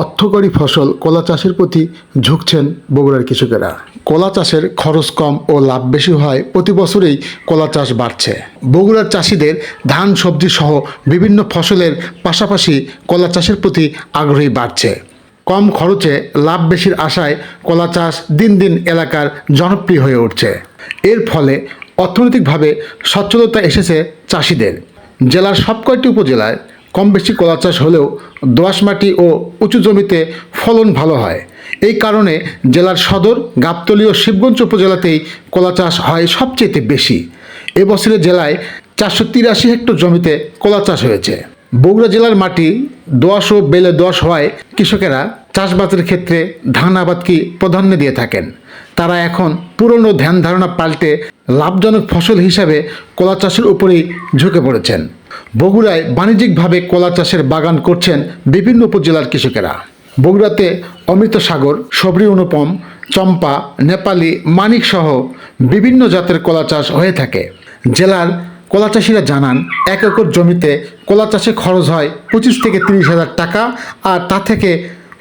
অর্থকরী ফসল কলা চাষের প্রতি ঝুঁকছেন বগুড়ার কৃষকেরা। কলা চাষের খরচ কম ও লাভ বেশি হয়, প্রতি বছরেই কলা চাষ বাড়ছে। বগুড়ার চাষিদের ধান, সবজি সহ বিভিন্ন ফসলের পাশাপাশি কলা চাষের প্রতি আগ্রহী বাড়ছে। কম খরচে লাভ বেশির আশায় কলা চাষ দিন দিন এলাকার জনপ্রিয় হয়ে উঠছে। এর ফলে অর্থনৈতিকভাবে সচ্ছলতা এসেছে চাষিদের। জেলার সব কয়টি উপজেলায় কম বেশি কলা চাষ হলেও দোআঁশ মাটি ও উঁচু জমিতে ফলন ভালো হয়। এই কারণে জেলার সদর, গাবতলী ও শিবগঞ্জ উপজেলাতেই কলা চাষ হয় সবচেয়ে বেশি। এবছরে জেলায় চারশো তিরাশি হেক্টর জমিতে কলা চাষ হয়েছে। বগুড়া জেলার মাটি দোআঁশ ও বেলে দোআঁশ হওয়ায় কৃষকেরা চাষবাসের ক্ষেত্রে ধান আবাদকে প্রাধান্য দিয়ে থাকেন। তারা এখন পুরনো ধ্যান ধারণা পাল্টে লাভজনক ফসল হিসাবে কলা চাষের উপরেই ঝুঁকে পড়েছেন। বগুড়ায় বাণিজ্যিকভাবে কলা চাষের বাগান করছেন বিভিন্ন উপজেলার কৃষকেরা। বগুড়াতে অমৃত সাগর, সবরি অনুপম, চম্পা, নেপালি, মানিক সহ বিভিন্ন জাতের কলা চাষ হয়ে থাকে। জেলার কলা চাষিরা জানান, এক একর জমিতে কলা চাষে খরচ হয় পঁচিশ থেকে তিরিশ হাজার টাকা আর তা থেকে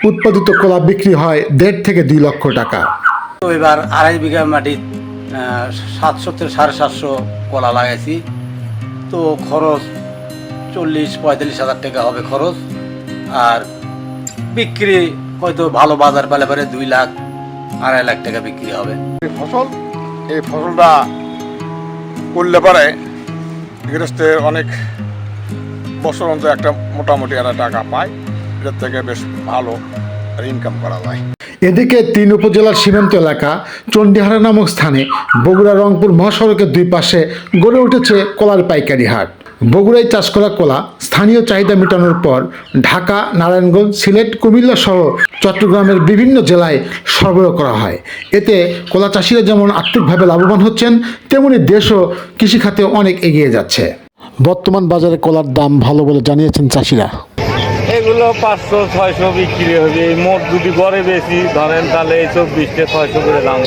উৎপাদিত কলা বিক্রি হয় দেড় থেকে দুই লক্ষ টাকা। এবার আড়াই বিঘা মাটি সাতশো থেকে সাড়ে সাতশো কলা লাগাইছি। তো খরচ চল্লিশ পঁয়তাল্লিশ হাজার টাকা হবে খরচ। আর বিক্রি হয়তো ভালো বাজার পেলে পরে দুই লাখ আড়াই লাখ টাকা বিক্রি হবে। এই ফসল এই ফসলটা করলে পরে গৃহস্থের অনেক বছর অন্তর একটা মোটামুটি একটা টাকা পায় এটার থেকে বেশ ভালো ইনকাম করা যায়। এদিকে তিন উপজেলার সীমান্ত এলাকা চণ্ডীহারা নামক স্থানে বগুড়া রংপুর মহাসড়কের দুই পাশে গড়ে উঠেছে কলার পাইকারি হাট। বগুড়ায় চাষ করা কলা স্থানীয় চাহিদা মেটানোর পর ঢাকা নারায়ণগঞ্জ সিলেট কুমিল্লা সহ চট্টগ্রামের বিভিন্ন জেলায় সরবরাহ করা হয়। এতে কলা চাষিরা যেমন আর্থিকভাবে লাভবান হচ্ছেন তেমনি দেশও কৃষিখাতে অনেক এগিয়ে যাচ্ছে। বর্তমান বাজারে কলার দাম ভালো বলে জানিয়েছেন চাষিরা। এগুলো পাঁচশো ছয়শো বিক্রি হবে। এই মোট যদি গড়ে বেশি। ধরেন তাহলে এই চব্বিশটা ছয়শো করে দাম।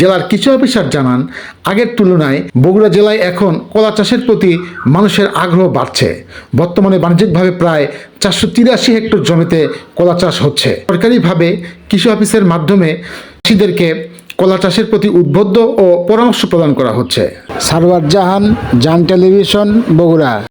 জেলার কৃষি অফিসার জানান, আগের তুলনায় বগুড়া জেলায় এখন কলা চাষের প্রতি মানুষের আগ্রহ বাড়ছে। বর্তমানে বাণিজ্যিকভাবে প্রায় চারশো তিরাশি হেক্টর জমিতে কলা চাষ হচ্ছে। সরকারিভাবে কৃষি অফিসের মাধ্যমে চাষিদেরকে কলা চাষের প্রতি উদ্বুদ্ধ ও পরামর্শ প্রদান করা হচ্ছে। সারওয়ার জাহান, জান টেলিভিশন, বগুড়া।